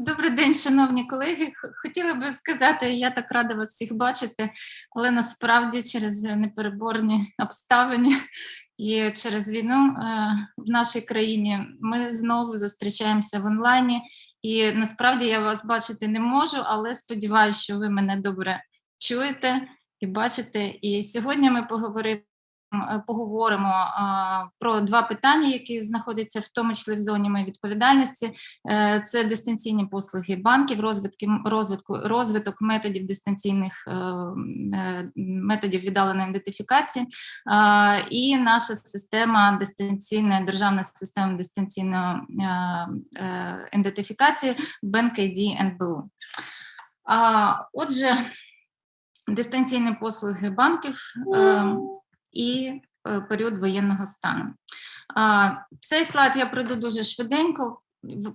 Добрий день, шановні колеги. Хотіла би сказати, я так рада вас всіх бачити, але насправді через непереборні обставини і через війну е, в нашій країні ми знову зустрічаємося в онлайні. І насправді я вас бачити не можу, але сподіваюся, що ви мене добре чуєте і бачите. І сьогодні ми поговоримо. Е, Поговоримо про два питання, які знаходяться в тому числі в зоні моєї відповідальності. Е, Це дистанційні послуги банків, розвитки розвитку розвиток методів дистанційних е, е, методів віддаленої ідентифікації е, і наша система дистанційна державна система дистанційної е, е, ідентифікації BankID НБУ. Отже, дистанційні послуги банків е, і е, період воєнного стану. Цей слайд я пройду дуже швиденько.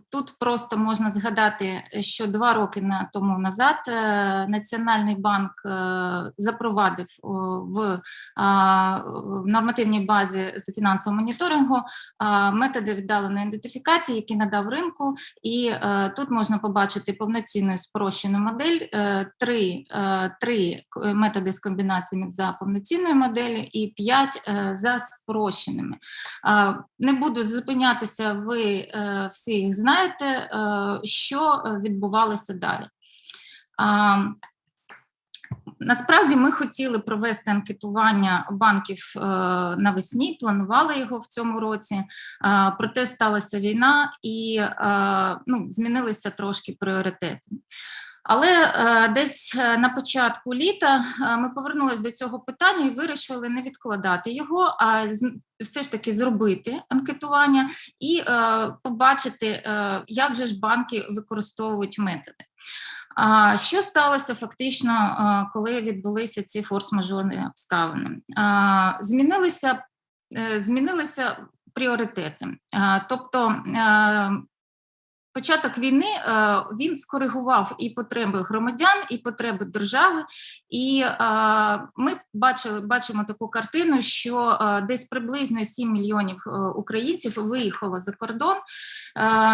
Тут просто можна згадати, що два роки тому назад е, Національний банк е, запровадив в нормативній базі з фінансового моніторингу методи віддаленої ідентифікації, які надав ринку, і е, тут можна побачити повноцінну спрощену модель, е, три, е, три методи з комбінаціями за повноцінною моделі і п'ять е, за спрощеними. Не буду зупинятися, ви е, всі їх знаєте, е, що е, відбувалося далі. Насправді ми хотіли провести анкетування банків е, навесні, планували його в цьому році. Проте сталася війна і ну, змінилися трошки пріоритети. Але е, десь е, на початку літа е, ми повернулися до цього питання і вирішили не відкладати його, а все ж таки зробити анкетування і побачити, як же ж банки використовують методи. Що сталося фактично, коли відбулися ці форс-мажорні обставини? Змінилися, змінилися пріоритети. Тобто початок війни е, він скоригував і потреби громадян, і потреби держави. І е, ми бачили, бачимо таку картину, що е, десь приблизно 7 мільйонів українців виїхало за кордон.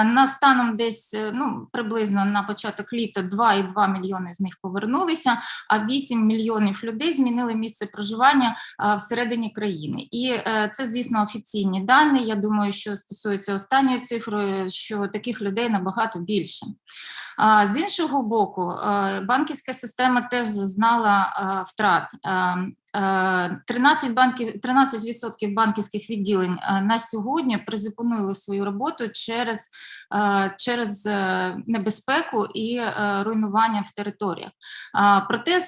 На станом десь ну, приблизно на початок літа 2,2 мільйони з них повернулися, а 8 мільйонів людей змінили місце проживання всередині країни. І це, звісно, офіційні дані. Я думаю, що стосується останньої цифри, що таких людей набагато більше. З іншого боку, е, банківська система теж зазнала е, втрат. Е, е, 13 банків, 13% банківських відділень е, на сьогодні призупинили свою роботу через, е, через небезпеку і руйнування в територіях. Проте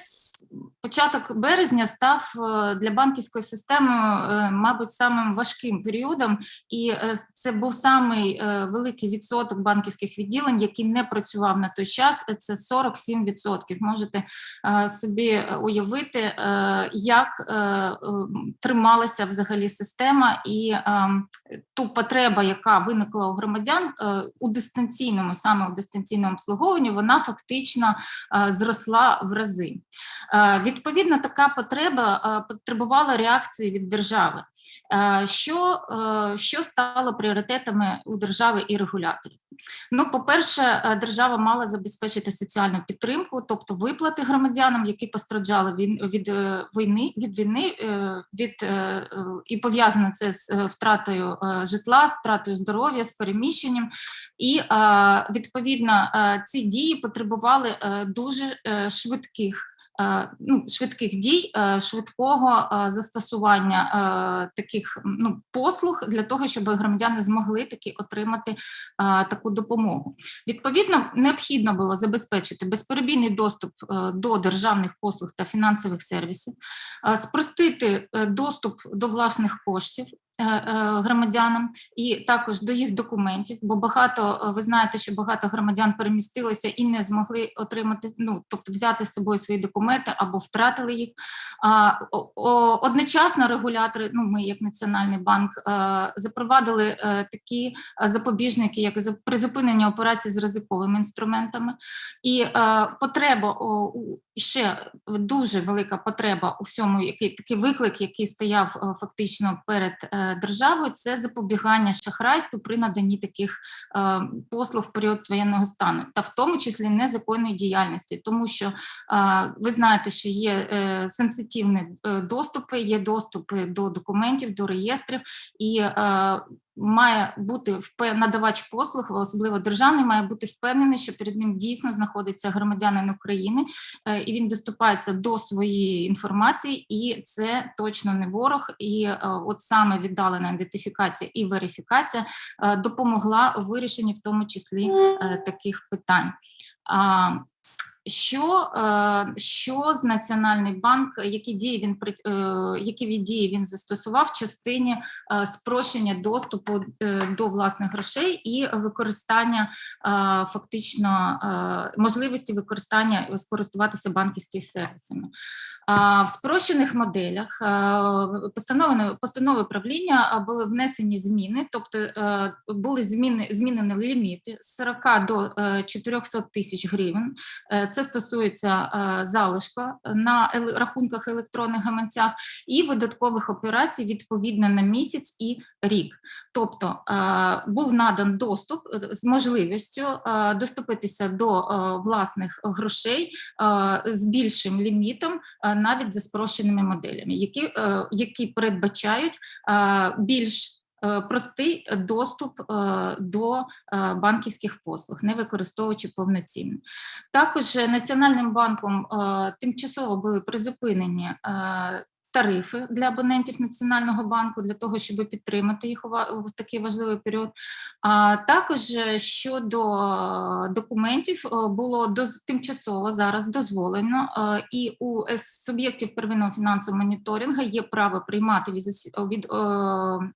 початок березня став для банківської системи, мабуть, самим важким періодом, і це був самий великий відсоток банківських відділень, який не працював на той час. Це 47%. Можете собі уявити, е, як е, е, трималася взагалі система і е, ту потребу, яка виникла у громадян у дистанційному, саме у дистанційному обслуговуванні, вона фактично зросла в рази. Відповідно, така потреба потребувала реакції від держави. Е, Що, е, що стало пріоритетами у держави і регуляторів? Ну, по-перше, е, держава мала забезпечити соціальну підтримку, тобто виплати громадянам, які постраждали від війни, від війни, від і пов'язано це з втратою житла, з втратою здоров'я, з переміщенням. І відповідно ці дії потребували дуже швидких. Е, Ну, швидких дій, е, швидкого е, застосування таких ну, послуг для того, щоб громадяни змогли таки отримати таку допомогу. Відповідно, необхідно було забезпечити безперебійний доступ до державних послуг та фінансових сервісів, спростити доступ до власних коштів. Е, е, Громадянам і також до їх документів, бо багато е, ви знаєте, що багато громадян перемістилися і не змогли отримати, ну тобто взяти з собою свої документи або втратили їх. Одночасно регулятори, ну ми як Національний банк, запровадили такі запобіжники, як призупинення операцій з ризиковими інструментами, і потреба ще дуже велика потреба у всьому, який такий виклик, який стояв фактично перед державою, це запобігання шахрайству при наданні таких е, послуг в період воєнного стану, та в тому числі незаконної діяльності, тому що е, ви знаєте, що є е, сенситивні е, доступи, є доступи до документів, до реєстрів, і е, має бути надавач послуг, особливо державний, має бути впевнений, що перед ним дійсно знаходиться громадянин України, е, і він доступається до своєї інформації, і це точно не ворог. І е, от саме віддалена ідентифікація і верифікація е, допомогла у вирішенні, в тому числі таких питань. Що, е, що з Національний банк, які дії він е, які дії він застосував в частині е, спрощення доступу до власних грошей і використання фактично можливості використання скористуватися банківськими сервісами. В спрощених моделях е, постанови, постанови правління були внесені зміни, тобто е, були зміни, змінені ліміти з 40 до е, 400 тисяч гривень. Е, Це стосується е, залишка на рахунках електронних гаманцях і видаткових операцій відповідно на місяць і рік. Тобто е, був надан доступ е, з можливістю е, доступитися до е, власних грошей е, з більшим лімітом, е, навіть за спрощеними моделями, які, е, які передбачають е, більш е, Простий доступ до банківських послуг, не використовуючи повноцінно. Також Національним банком тимчасово були призупинені тарифи для абонентів Національного банку для того, щоб підтримати їх в такий важливий період. А також е, щодо е, документів е, було доз- тимчасово зараз дозволено, і у суб'єктів первинного фінансового моніторингу є право приймати від, від,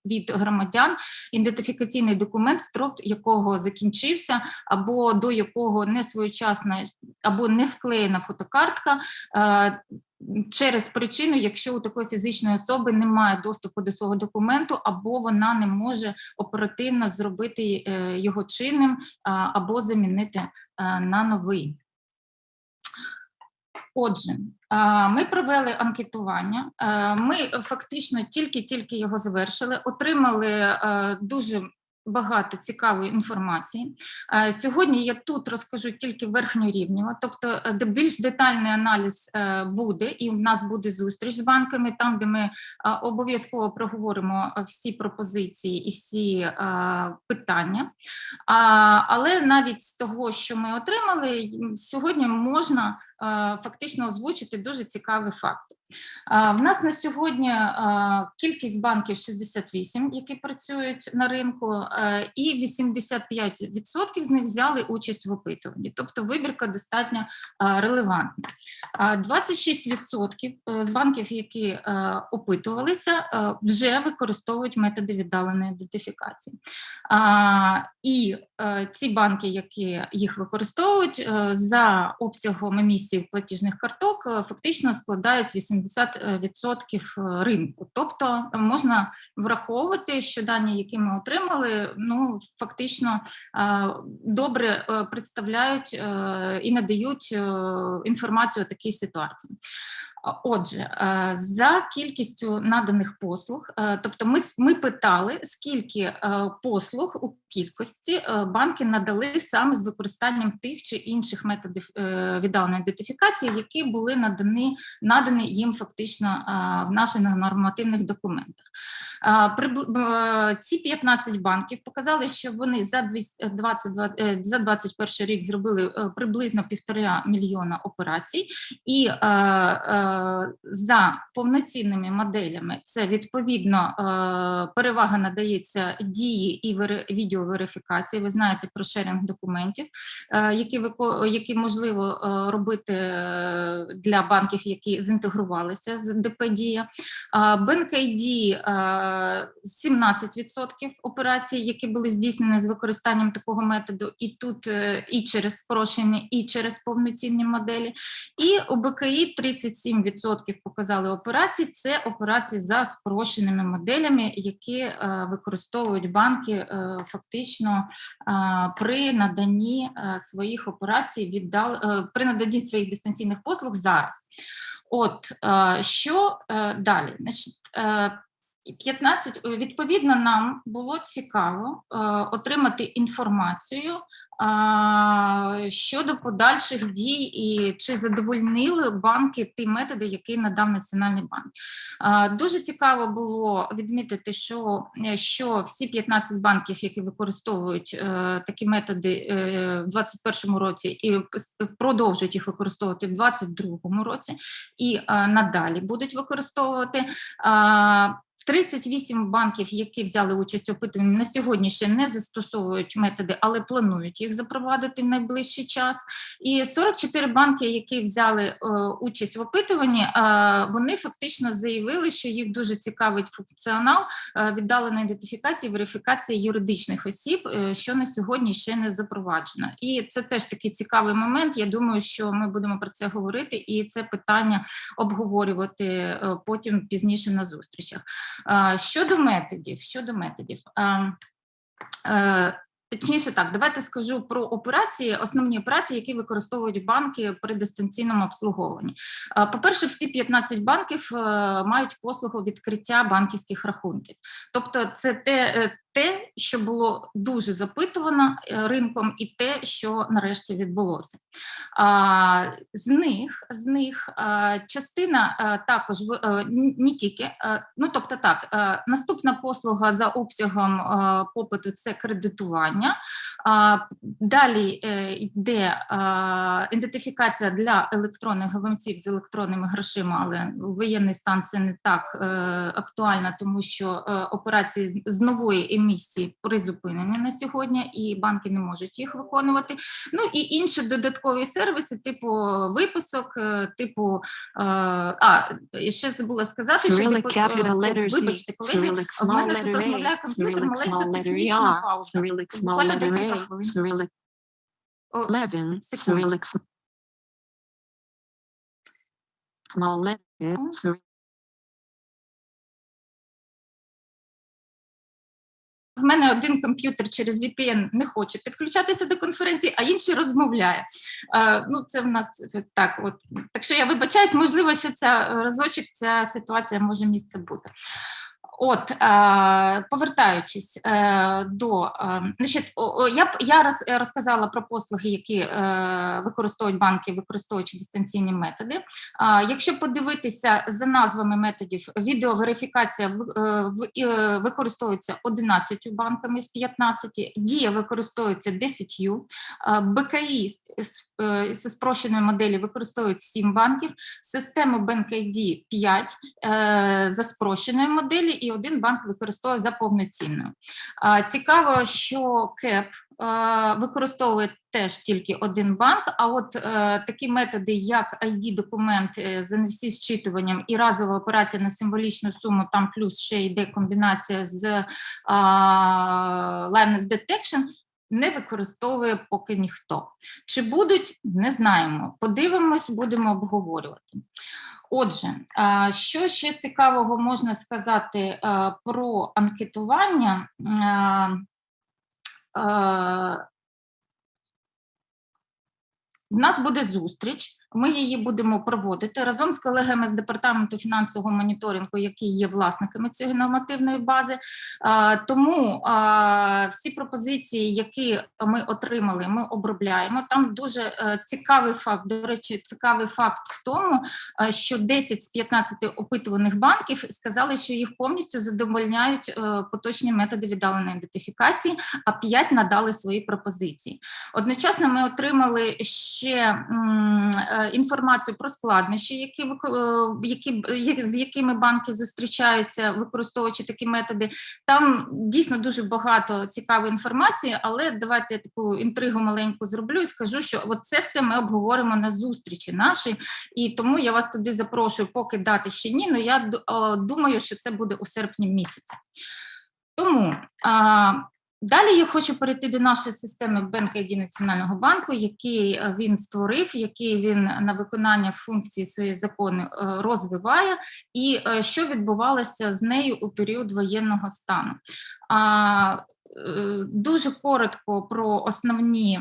від громадян ідентифікаційний документ, строк якого закінчився, або до якого не своєчасна або не склеєна фотокартка. Через причину, якщо у такої фізичної особи немає доступу до свого документу, або вона не може оперативно зробити е, його чинним або замінити е, на новий. Отже, ми провели анкетування. е, Ми фактично тільки-тільки його завершили, отримали дуже багато цікавої інформації. Е, Сьогодні я тут розкажу тільки верхньорівнево, тобто е, де більш детальний аналіз е, буде, і у нас буде зустріч з банками, там, де ми обов'язково проговоримо всі пропозиції і всі питання. Але навіть з того, що ми отримали, сьогодні можна фактично озвучити дуже цікаві факти. А, В нас на сьогодні кількість банків 68, які працюють на ринку, е, і 85% з них взяли участь в опитуванні. Тобто вибірка достатньо релевантна. 26% з банків, які е, опитувалися, е, вже використовують методи віддаленої ідентифікації. І е, ці банки, які їх використовують, е, за обсягом емісії платіжних карток, е, фактично складають 80% ринку. Тобто можна враховувати, що дані, які ми отримали, ну фактично е, добре е, представляють е, і надають е, інформацію о такій ситуації. Отже, е, за кількістю наданих послуг, е, тобто ми, ми питали, скільки е, послуг у кількості банки надали саме з використанням тих чи інших методів віддаленої ідентифікації, які були надані, надані їм фактично в наших нормативних документах. Ці 15 банків показали, що вони за 2022 е, за 21 рік зробили приблизно півтора мільйона операцій, і за повноцінними моделями це відповідно е, перевага надається дії і відеоверифікації. Ви знаєте про шеринг документів, е, які які можливо е, робити для банків, які зінтегрувалися з ДП «Дія». 17% операцій, які були здійснені з використанням такого методу, і тут і через спрощення, і через повноцінні моделі, і ОБКІ 37%. 47% показали операцій, Це операції за спрощеними моделями, які е, використовують банки е, фактично е, при наданні своїх операцій віддал при наданні своїх дистанційних послуг зараз. От що далі? Значить, 15, відповідно, нам було цікаво отримати інформацію щодо подальших дій і чи задовольнили банки ті методи, які надав Національний банк. Дуже цікаво було відмітити, що, е, що всі 15 банків, які використовують е, такі методи е, в 2021 році і продовжують їх використовувати в 2022 році, і надалі будуть використовувати. А, 38 банків, які взяли участь у опитуванні, на сьогодні ще не застосовують методи, але планують їх запровадити в найближчий час. І 44 банки, які взяли е, участь в опитуванні, е, вони фактично заявили, що їх дуже цікавить функціонал е, віддаленої ідентифікації, верифікації юридичних осіб, що на сьогодні ще не запроваджено. І це теж такий цікавий момент. Я думаю, що ми будемо про це говорити, і це питання обговорювати потім пізніше на зустрічах. А, Щодо методів, щодо методів. е, Точніше, так, давайте скажу про операції, основні операції, які використовують банки при дистанційному обслуговуванні. По-перше, всі 15 банків е, мають послугу відкриття банківських рахунків. Тобто, це те, е, те, що було дуже запитувано е, ринком, і те, що нарешті відбулося. З них, з них частина також в- е, не тільки, е, ну тобто так, е, наступна послуга за обсягом е, попиту це кредитування. Далі е, йде ідентифікація для електронних гаманців з електронними грошима, але воєнний стан це не так е, актуально, тому що е, операції з- нової емісії призупинені на сьогодні, і банки не можуть їх виконувати. Ну і інші додаткові сервіси, типу виписок, е, типу е, а ще забула сказати, що типу, е, вибачте, колеги, в мене тут розмовляє комп'ютер, маленька технічна пауза. Буквально декілька хвилин. Cyrillic 11, секунду. Cyrillic small letter, Cyrillic В мене один комп'ютер через VPN не хоче підключатися до конференції, а інший розмовляє. Е, ну, це в нас е, так. От так що я вибачаюсь, можливо, що ця е, разочок ця ситуація може місце бути. От, е, повертаючись е, до е, значить, я я роз, розказала про послуги, які використовують банки, використовуючи дистанційні методи. Якщо подивитися за назвами методів, відеоверифікація використовується 11 банками з 15, дія використовується 10, БКІ зі спрощеної моделі використовують 7 банків, систему BankID 5 е, за спрощеною моделі, і один банк використовує за повноцінною. Цікаво, що КЕП е, використовує теж тільки один банк. А от е, такі методи, як ID-документ е, з NFC зчитуванням і разова операція на символічну суму, там плюс ще йде комбінація з а, liveness detection, не використовує поки ніхто. Чи будуть, не знаємо. Подивимось, будемо обговорювати. Отже, що ще цікавого можна сказати про анкетування? А, в нас буде зустріч. Ми її будемо проводити разом з колегами з департаменту фінансового моніторингу, які є власниками цієї нормативної бази. Тому всі пропозиції, які ми отримали, ми обробляємо. Там дуже е, цікавий факт. До речі, цікавий факт в тому, е, що 10 з 15 опитуваних банків сказали, що їх повністю задовольняють е, поточні методи віддаленої ідентифікації, а 5 надали свої пропозиції. Одночасно ми отримали ще інформацію про складнощі, які, е, які, з якими банки зустрічаються, використовуючи такі методи. Там дійсно дуже багато цікавої інформації, але давайте я таку інтригу маленьку зроблю і скажу, що от це все ми обговоримо на зустрічі нашій, і тому я вас туди запрошую, поки дати ще ні, але я е, думаю, що це буде у серпні місяці. Тому далі я хочу перейти до нашої системи BankID Національного банку, який е, він створив, який він на виконання функції своєї закони е, розвиває, і е, що відбувалося з нею у період воєнного стану. Дуже коротко про основні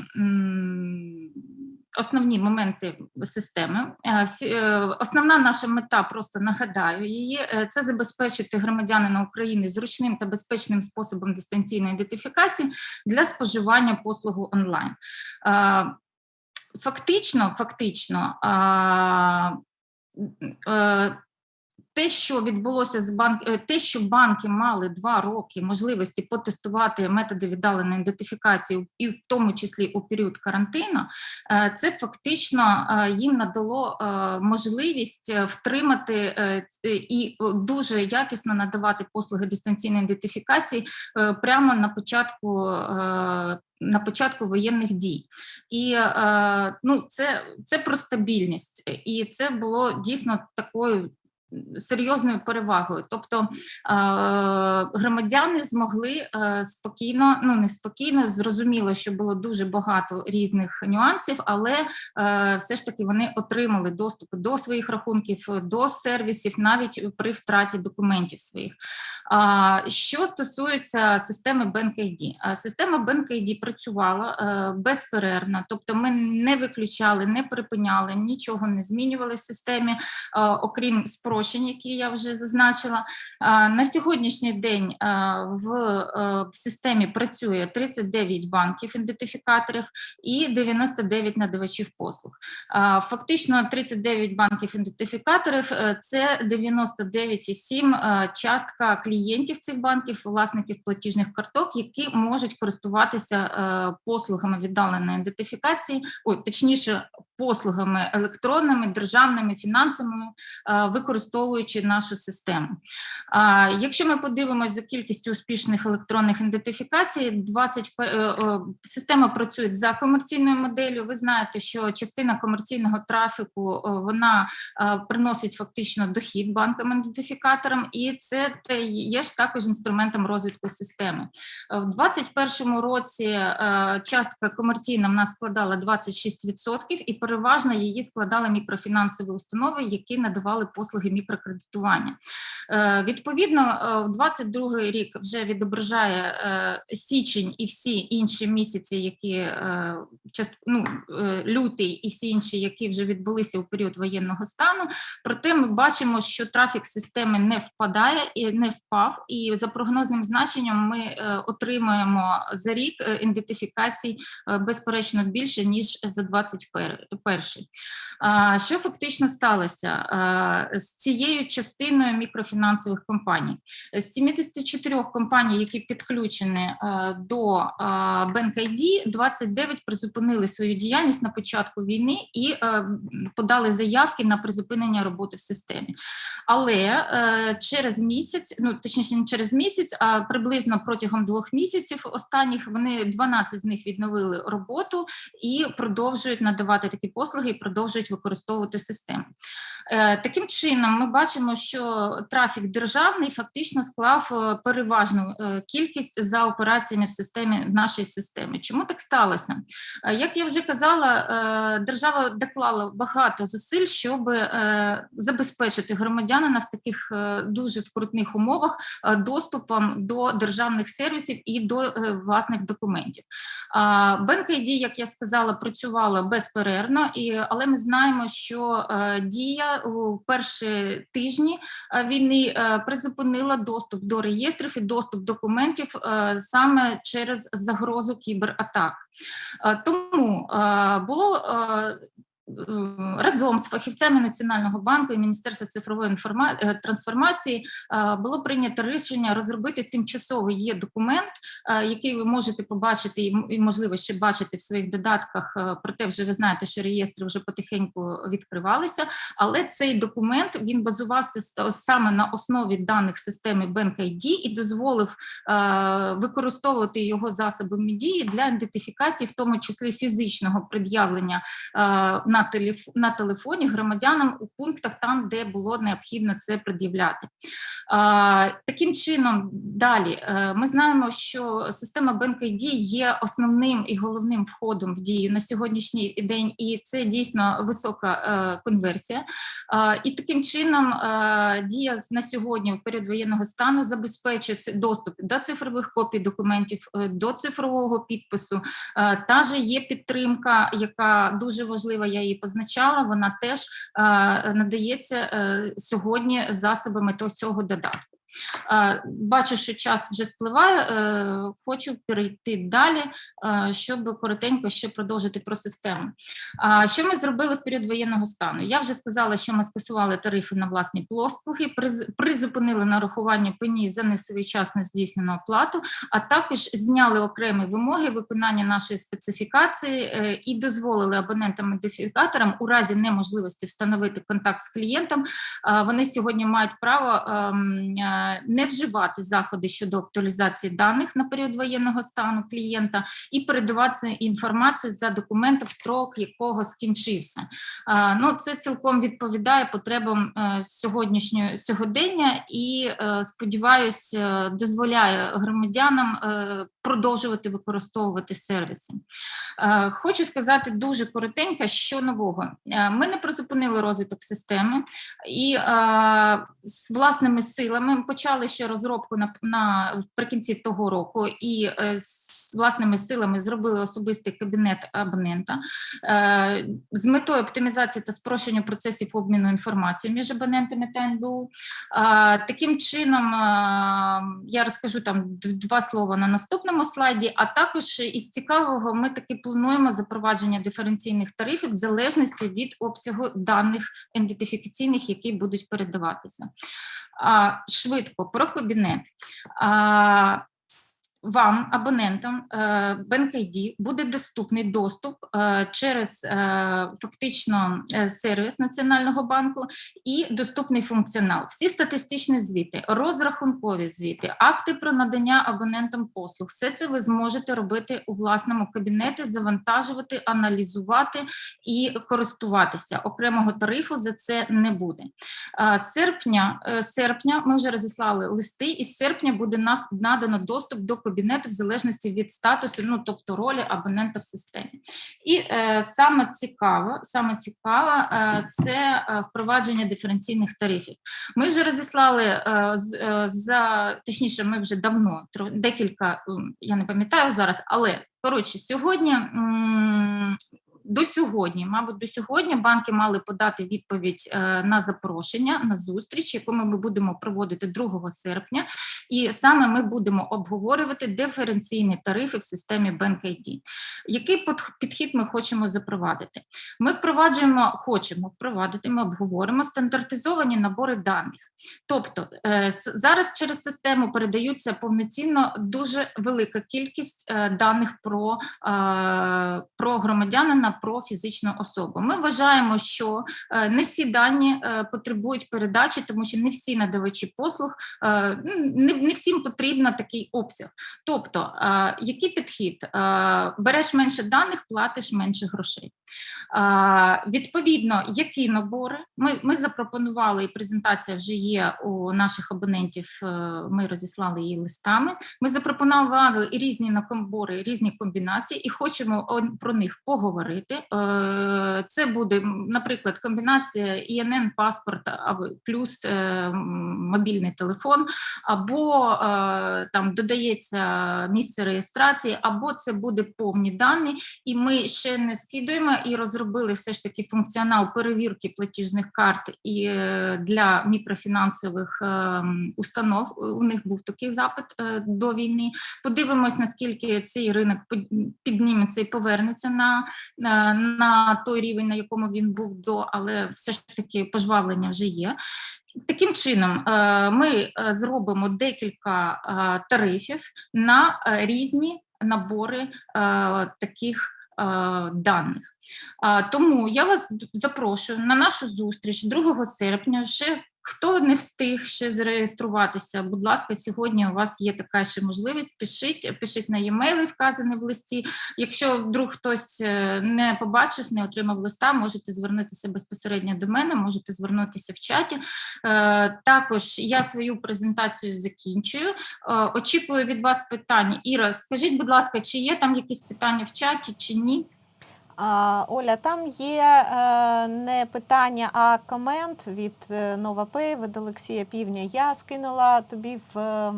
основні моменти системи. Е, е, Основна наша мета, просто нагадаю її, е, це забезпечити громадянина України зручним та безпечним способом дистанційної ідентифікації для споживання послугу онлайн. Фактично, фактично, те, що відбулося з банк, е, те, що банки мали два роки можливості потестувати методи віддаленої ідентифікації, і в тому числі у період карантину, е, це фактично е, їм надало можливість втримати і дуже якісно надавати послуги дистанційної ідентифікації прямо на початку. На початку воєнних дій, і ну це, це про стабільність, і це було дійсно такою серйозною перевагою. Тобто е, громадяни змогли е, спокійно, ну не спокійно, зрозуміло, що було дуже багато різних нюансів, але е, все ж таки вони отримали доступ до своїх рахунків, до сервісів, навіть при втраті документів своїх. Що стосується системи BankID, система BankID працювала безперервно, тобто ми не виключали, не припиняли, нічого не змінювали в системі, окрім спрощень, які я вже зазначила. На сьогоднішній день в е, системі працює 39 банків ідентифікаторів і 99 надавачів послуг. Фактично 39 банків ідентифікаторів е, це 99,7 е, частка клієнтів цих банків, власників платіжних карток, які можуть користуватися послугами віддаленої ідентифікації, ой, точніше, послугами електронними, державними, фінансовими, е, використовуючи нашу систему. Якщо ми подивимося за кількістю успішних електронних ідентифікацій, 20, пе- е, е, система працює за комерційною моделлю. Ви знаєте, що частина комерційного трафіку вона приносить фактично дохід банкам-ідентифікаторам, і це є ж також інструментом розвитку системи. В 2021 році частка комерційна в нас складала 26%, і переважно її складали мікрофінансові установи, які надавали послуги мікрокредитування. Е, Відповідно, е, в 22 рік вже відображає е, січень і всі інші місяці, які е, ну, е, лютий і всі інші, які вже відбулися у період воєнного стану. Проте ми бачимо, що трафік системи не впадає і не впав. І за прогнозним значенням ми е, отримуємо за рік е, ідентифікацій е, безперечно більше ніж за 21. А, Що фактично сталося з цією частиною мікрофінансових компаній? З 74 компаній, які підключені до BankID, 29 призупинили свою діяльність на початку війни і подали заявки на призупинення роботи в системі. Але е, через місяць, ну точніше, не через місяць, а приблизно протягом двох місяців останніх вони 12 з них відновили роботу і продовжують надавати такі послуги і продовжують використовувати систему. Е, Таким чином, ми бачимо, що трафік державний фактично склав е, переважну е, кількість за операціями в системі в нашій системі. Чому так сталося? Як я вже казала, держава доклала багато зусиль, щоб забезпечити громадянина в таких дуже скрутних умовах доступом до державних сервісів і до власних документів. BankID, як я сказала, працювала безперервно, і, але ми знаємо, що е, дія у перші тижні е, війни е, призупинила доступ до реєстрів і доступ документів е, саме через загрозу кібератак. Тому було разом з фахівцями Національного банку і Міністерства цифрової е, трансформації е, було прийнято рішення розробити тимчасовий є документ, е, який ви можете побачити і можливо ще бачити в своїх додатках. Проте вже ви знаєте, що реєстри вже потихеньку відкривалися. Але цей документ він базувався саме на основі даних системи BankID і дозволив використовувати його засобами дії для ідентифікації, в тому числі фізичного пред'явлення е, на телеф... на телефоні громадянам у пунктах там, де було необхідно це пред'являти. Таким чином, далі е, ми знаємо, що система BankID є основним і головним входом в дію на сьогоднішній день, і це дійсно висока е, конверсія. І таким чином е, дія на сьогодні в період воєнного стану забезпечує доступ до цифрових копій документів, до цифрового підпису. Та же є підтримка, яка дуже важлива. Я її позначала. Вона теж е, надається е, сьогодні засобами цього додатку. Е, Бачу, що час вже спливає. е, Хочу перейти далі, е, щоб коротенько ще продовжити про систему. Що ми зробили в період воєнного стану? Я вже сказала, що ми скасували тарифи на власні послуги, приз- призупинили нарахування пені за несвоєчасно здійснену оплату, а також зняли окремі вимоги виконання нашої специфікації і дозволили абонентам-ідентифікаторам у разі неможливості встановити контакт з клієнтом. Вони сьогодні мають право ем, не вживати заходи щодо актуалізації даних на період воєнного стану клієнта і передавати інформацію за документом, строк якого скінчився. Ну, це цілком відповідає потребам е, сьогоднішнього сьогодення і е, сподіваюсь, е, дозволяє громадянам е, продовжувати використовувати сервіси. Е, Хочу сказати дуже коротенько, що нового. Е, Ми не призупинили розвиток системи і е, з власними силами почали ще розробку на, на вприкінці того року. І е, з власними силами зробили особистий кабінет абонента е, з метою оптимізації та спрощення процесів обміну інформацією між абонентами та НБУ. Е, Таким чином, е, я розкажу там два слова на наступному слайді. А також із цікавого, ми таки плануємо запровадження диференційних тарифів в залежності від обсягу даних ідентифікаційних, які будуть передаватися. Швидко про кабінет. Вам, абонентам е, BankID, буде доступний доступ е, через е, фактично сервіс Національного банку і доступний функціонал. Всі статистичні звіти, розрахункові звіти, акти про надання абонентам послуг. Все це ви зможете робити у власному кабінеті, завантажувати, аналізувати і користуватися. Окремого тарифу за це не буде. Серпня, серпня ми вже розіслали листи, і з серпня буде надано доступ до кабінету в залежності від статусу, ну тобто ролі абонента в системі. І е, саме цікаво, саме цікаво, е, це е, впровадження диференційних тарифів. Ми вже розіслали е, е, за точніше, ми вже давно декілька, я не пам'ятаю зараз, але коротше, сьогодні. м, До сьогодні, мабуть, до сьогодні банки мали подати відповідь е, на запрошення на зустріч, яку ми будемо проводити 2 серпня, і саме ми будемо обговорювати диференційні тарифи в системі BankID. Який підхід ми хочемо запровадити? Ми впроваджуємо, хочемо впровадити, ми обговоримо стандартизовані набори даних. Тобто е, зараз через систему передаються повноцінно дуже велика кількість е, даних про, про громадянина, про фізичну особу. Ми вважаємо, що е, не всі дані е, потребують передачі, тому що не всі надавачі послуг, е, не, всім потрібно такий обсяг. Тобто, який підхід? Береш менше даних, платиш менше грошей. Відповідно, які набори ми, ми запропонували, і презентація вже є у наших абонентів. Ми розіслали її листами. Ми запропонували і різні набори, різні комбінації, і хочемо про них поговорити. Е, Це буде, наприклад, комбінація ІНН, паспорт або плюс е, мобільний телефон, або е, там додається місце реєстрації, або це буде повні дані, і ми ще не скидуємо і розробили все ж таки функціонал перевірки платіжних карт і для мікрофінансових установ. У них був такий запит до війни. Подивимось, наскільки цей ринок підніметься і повернеться на, на, той рівень, на якому він був до, але все ж таки пожвавлення вже є. Таким чином, е, ми е, зробимо декілька е, тарифів на різні набори таких даних. Тому я вас запрошую на нашу зустріч 2 серпня. Ще хто не встиг ще зареєструватися, будь ласка, сьогодні у вас є така ще можливість. Пишіть, пишіть на e-mail, вказані в листі. Якщо вдруг хтось е, не побачив, не отримав листа, можете звернутися безпосередньо до мене, можете звернутися в чаті. Е, Також я свою презентацію закінчую. Е, Очікую від вас питань. Іра, скажіть, будь ласка, чи є там якісь питання в чаті, чи ні? Оля, там є е, не питання, а комент від е, NovaPay, від Олексія Півня. Я скинула тобі в е,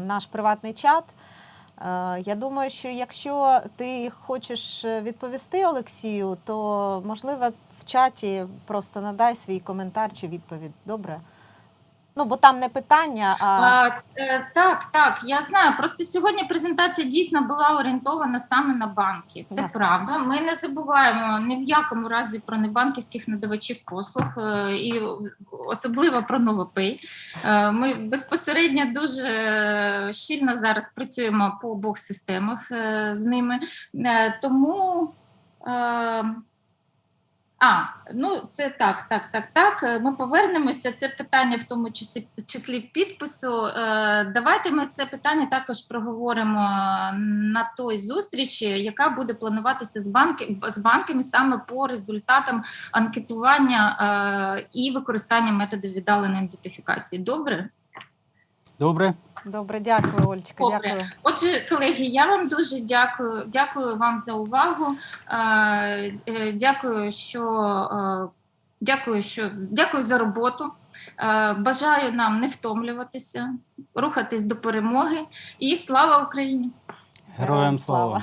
наш приватний чат. Я думаю, що якщо ти хочеш відповісти Олексію, то можливо в чаті просто надай свій коментар чи відповідь. Добре? Ну, бо там не питання, а А, е, так, так, я знаю. Просто сьогодні презентація дійсно була орієнтована саме на банки. Це Да. правда. Ми не забуваємо ні в якому разі про небанківських надавачів послуг е, і особливо про NovoPay. Е, Ми безпосередньо дуже щільно зараз працюємо по обох системах е, з ними. Е, Тому. е, а, ну це так, так, так, так. Е, Ми повернемося. Це питання в тому числі, числі підпису. Е, Давайте ми це питання також проговоримо на той зустрічі, яка буде плануватися з банки з банками саме по результатам анкетування е, і використання методів віддаленої ідентифікації. Добре? Добре. Добре, дякую, Олечка. Добре. Дякую. Отже, колеги, я вам дуже дякую. Дякую вам за увагу. Е, е, Дякую, що е, дякую, що дякую за роботу. Бажаю нам не втомлюватися, рухатись до перемоги. І слава Україні! Героям слава.